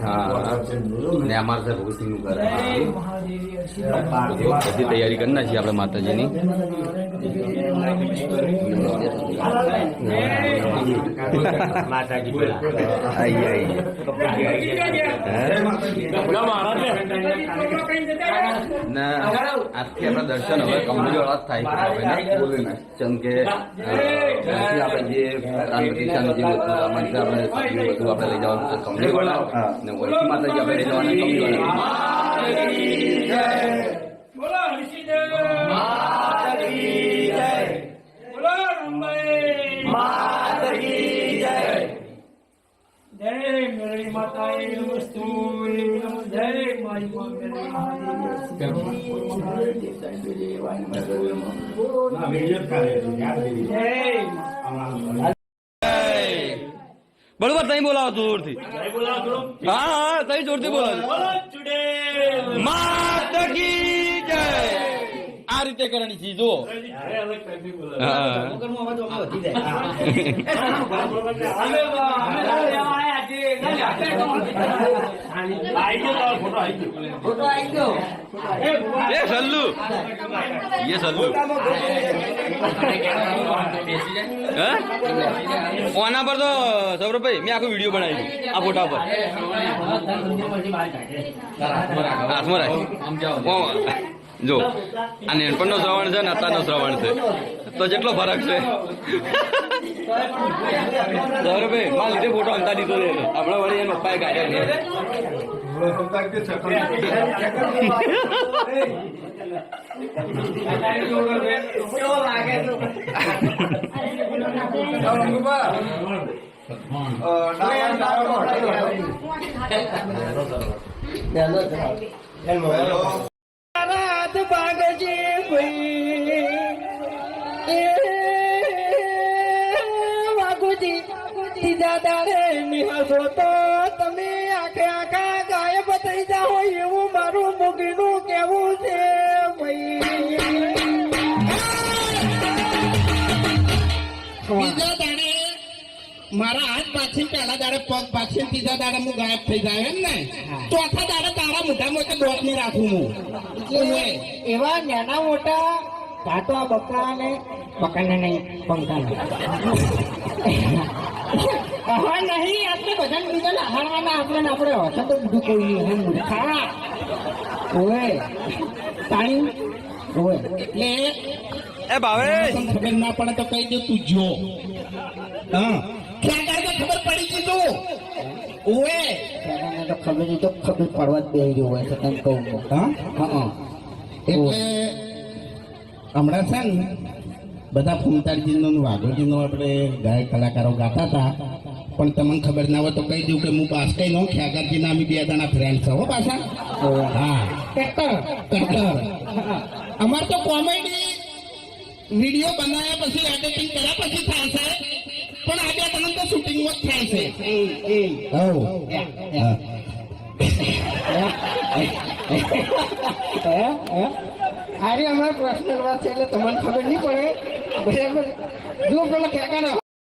હા ને અમારે છે ભગતસિંહનું ઘર બધી તૈયારી કરી છીએ આપણે માતાજીની આઈ આઈ ને આજથી આપણે દર્શન હવે કમરી વાળા જ થાય. જેમ કે આપણે જે પ્રતિષ્ઠાનું જે બધું છે આપણે બધું આપણે લઈ જવાનું છે કમરી વાળા ને વૈષ્ણવ માતાજી આપણે લઈ જવાના કમરી વાળા બોલો બરોબર તઈ બોલાવો જોરથી. હા હા તઈ જોરથી બોલાવો. બોલો ચુડેલ કી જય. આ રીતે કરવાની છે જો હા. અમે અમે લેવા આયા છે એ સલ્લુ. એ સલ્લુ. કોના પર તો સૌરભભાઈ મેં આખો વીડિયો બનાવી આ ફોટા પર. હાથમાં રાખ. જો આ નેનપણનો શ્રવણ છે ને અત્યારનો શ્રવણ છે. તો જેટલો ફરક છે. સૌરભભાઈ માં લીધે ફોટો અંતા દીધો છે આપણા વળી એનો પપ્પાએ કાઢ્યો છે રાત એ વાઘુજી ત્રીજા દાડે નિહાળશો તો તમે આખે આખા ગાયબ થઈ જાઓ એવું મારું મુગીનું કેવું છે ભાઈ. બીજા મારા હાથ પાછી પહેલા દાડે પગ પાછી ત્રીજા દાડે હું ગાયબ થઈ જાય એમ ને? ચોથા દાડે તારા મોટા મોટા દોટ ને રાખું હું. એવા નાના મોટા ઘાટવા બકરા ને બકરાને નહીં પંખાને. હા નહીં આપણે બધાને બીજાને હારવાના આપણે આપણે હશે તો બધું કોઈ એમ. મૂર્ખા ઓએ તાણી. ઓએ એટલે એ ભાવે ખબર ના પડે તો કહી દે તું જો. હા. પડી કીધું. ઓએ. બધાને તો ખબર તો ખબર પડવા જ બેહી રહ્યો હોય છે તને કહું. હા? હા એટલે હમણાં છે ને બધા ફૂમતારજીનો વાઘોજીનો આપણે ગાયક કલાકારો ગાતા હતા. પણ તમને ખબર ના હોય તો કહી દઉં કે હું કઈ નો ખ્યાગારજીના અમે બે દાણા ફ્રેન્ડ છો હો પાછા. હા. ટ્રેક્ટર કટ્ટર અમાર તો કોમેડી વીડિયો બનાવ્યા પછી એડિટિંગ કર્યા પછી થાય છે. પણ આ બે જણા તો શૂટિંગમાં જ થાય છે. અરે અમારે પ્રશ્ન વાત છે એટલે તમને ખબર નહીં પડે. બરાબર. જો પેલો ખેકાનો